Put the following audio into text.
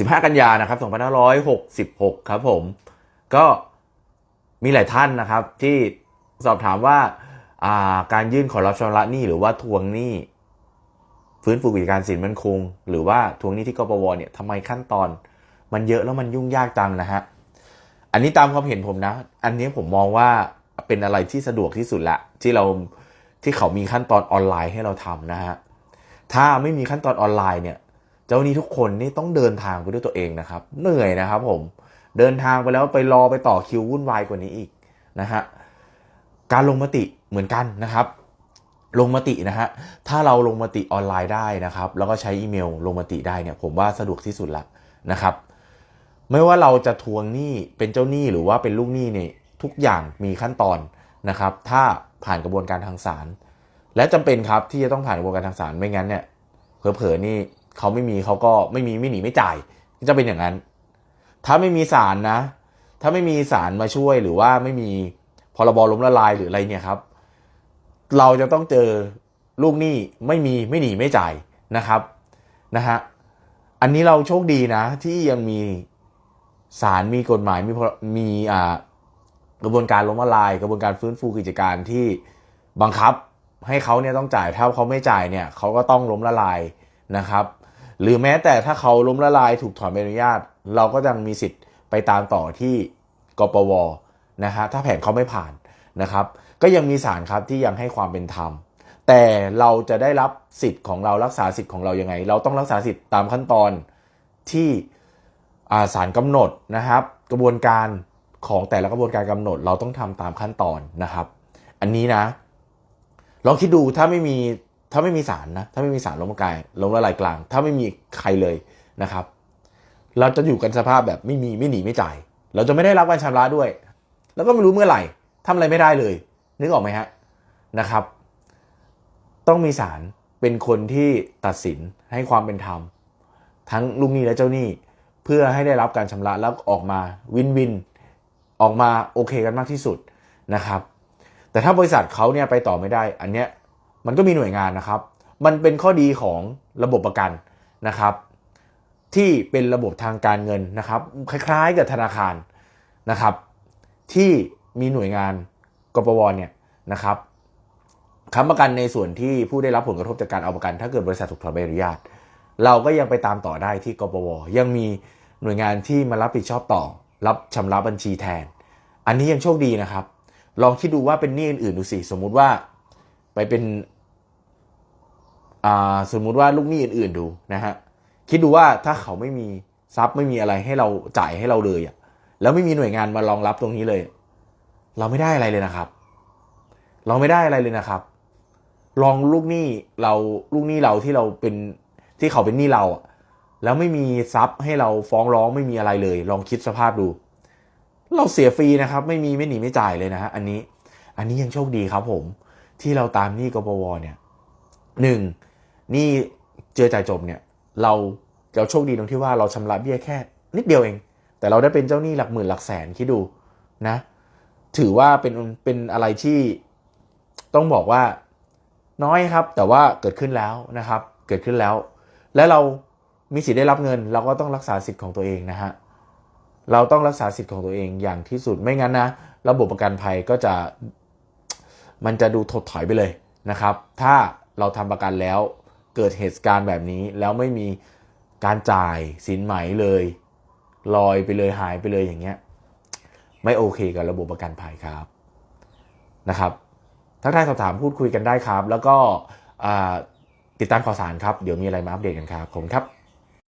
15 กันยานะครับ2566 ครับผม ก็มีหลายท่านนะครับ ที่สอบถามว่าาการยื่นขอรับชำระหนี้หรือว่าทวงหนี้ฟื้นฟูกิจการสินมันคง หรือว่าทวงหนี้ที่กปวเนี่ยทำไมขั้นตอน มันเยอะแล้วมันยุ่งยากจังนะฮะอันนี้ตามความเห็นผมนะ อันนี้ผมมองว่าเป็นอะไรที่สะดวกที่สุดละ ที่เราที่เขามีขั้นตอนออนไลน์ให้เราทำนะฮะถ้าไม่มีขั้นตอนออนไลน์เนี่ย เจ้าหนี้ทุกคนนี่ต้องเดินทางไปด้วยตัวเองนะครับ เหนื่อยนะครับผมเดินทางไปแล้วไปรอไปต่อคิววุ่นวายกว่านี้อีกนะฮะการลงมติเหมือนกันนะครับ ลงมตินะฮะถ้าเราลงมติออนไลน์ได้นะครับ แล้วก็ใช้อีเมลลงมติได้เนี่ยผมว่าสะดวกที่สุดละนะครับ ไม่ว่าเราจะทวงหนี้เป็นเจ้าหนี้หรือว่าเป็นลูกหนี้เนี่ยทุกอย่างมีขั้นตอนนะครับ ถ้าผ่านกระบวนการทางศาลและจำเป็นครับที่จะต้องผ่านกระบวนการทางศาลไม่งั้นเนี่ยเผลอๆนี่ เขาไม่มีเขาก็ไม่มีไม่หนีไม่จ่ายจะเป็นอย่างนั้น ถ้าไม่มีศาลนะ ถ้าไม่มีศาลมาช่วยหรือว่าไม่มีพรบล้มละลายหรืออะไรเนี่ยครับ เราจะต้องเจอลูกหนี้ไม่มีไม่หนีไม่จ่ายนะครับนะฮะอันนี้เราโชคดีนะ ที่ยังมีศาลมีกฎหมายมีมีอ่ากระบวนการล้มละลาย กระบวนการฟื้นฟูกิจการที่บังคับให้เขาเนี่ยต้องจ่ายถ้าเขาไม่จ่ายเนี่ยเขาก็ต้องล้มละลายนะครับ หรือแม้แต่ถ้าเขาล้มละลายถูกถอนใบอนุญาต เราก็ยังมีสิทธิ์ไปตามต่อที่กปวนะฮะถ้าแผนเขาไม่ผ่านนะครับ ก็ยังมีศาลครับที่ยังให้ความเป็นธรรม แต่เราจะได้รับสิทธิ์ของเรารักษาสิทธิ์ของเรายังไง เราต้องรักษาสิทธิ์ตามขั้นตอนที่ศาลกำหนดนะครับ กระบวนการของแต่ละกระบวนการกำหนด เราต้องทำตามขั้นตอนนะครับ อันนี้นะลองคิดดูถ้าไม่มี ถ้าไม่มีศาลนะ ถ้าไม่มีศาลล้มละลายล้มละลายกลาง ถ้าไม่มีใครเลยนะครับ เราจะอยู่กันสภาพแบบไม่มีไม่หนีไม่จ่าย เราจะไม่ได้รับการชำระด้วย แล้วก็ไม่รู้เมื่อไหร่ทำอะไรไม่ได้เลย นึกออกไหมฮะนะครับ ต้องมีศาลเป็นคนที่ตัดสินให้ความเป็นธรรม ทั้งลูกหนี้และเจ้าหนี้ เพื่อให้ได้รับการชำระแล้วออกมาวินวิน ออกมาโอเคกันมากที่สุดนะครับ แต่ถ้าบริษัทเขาเนี่ยไปต่อไม่ได้ อันเนี้ย มันก็มีหน่วยงานนะครับ มันเป็นข้อดีของระบบประกันนะครับ ที่เป็นระบบทางการเงินนะครับ คล้ายๆกับธนาคารนะครับ ที่มีหน่วยงานกปวเนี่ยนะครับค้ำประกันในส่วนที่ผู้ได้รับผลกระทบจากการเอาประกัน ถ้าเกิดบริษัทถูกถอนใบอนุญาต เราก็ยังไปตามต่อได้ที่กปวยังมีหน่วยงานที่มารับผิดชอบต่อ รับชำระบัญชีแทน อันนี้ยังโชคดีนะครับ ลองคิดดูว่าเป็นหนี้อื่นๆดูสิสมมุติว่า ไปเป็นอ่าสมมุติว่าลูกหนี้อื่น ๆดูนะฮะคิดดูว่าถ้าเขาไม่มีทรัพย์ไม่มีอะไรให้เราจ่ายให้เราเลยอะแล้วไม่มีหน่วยงานมารองรับตรงนี้เลย เราไม่ได้อะไรเลยนะครับ เราไม่ได้อะไรเลยนะครับ ลองลูกหนี้เราลูกหนี้เราที่เราเป็นที่เขาเป็นหนี้เราอะแล้วไม่มีทรัพย์ให้เราฟ้องร้องไม่มีอะไรเลย ลองคิดสภาพดู เราเสียฟรีนะครับ ไม่มีไม่หนีไม่จ่ายเลยนะฮะอันนี้ อันนี้ยังโชคดีครับผม ที่เราตามหนี้กปวเนี่ยหนึ่งหนี้เจอจ่ายจบเนี่ยเราเราโชคดีตรงที่ว่าเราชำระเบี้ยแค่ นิดเดียวเอง แต่เราได้เป็นเจ้าหนี้หลักหมื่นหลักแสนคิดดูนะ ถือว่าเป็นเป็นอะไรที่ต้องบอกว่าน้อยครับ แต่ว่าเกิดขึ้นแล้วนะครับ เกิดขึ้นแล้ว และเรามีสิทธิ์ได้รับเงิน เราก็ต้องรักษาสิทธิ์ของตัวเองนะฮะเราต้องรักษาสิทธิ์ของตัวเองอย่างที่สุดไม่งั้นนะ ระบบประกันภัยก็จะ มันจะดูถดถอยไปเลยนะครับ ถ้าเราทำประกันแล้วเกิดเหตุการณ์แบบนี้ แล้วไม่มีการจ่ายสินไหมเลยลอยไปเลยหายไปเลยอย่างเงี้ยไม่โอเคกับระบบประกันภัยครับนะครับทักทายสอบถามพูดคุยกันได้ครับ แล้วก็ติดตามข่าวสารครับ เดี๋ยวมีอะไรมาอัปเดตกันครับผมครับ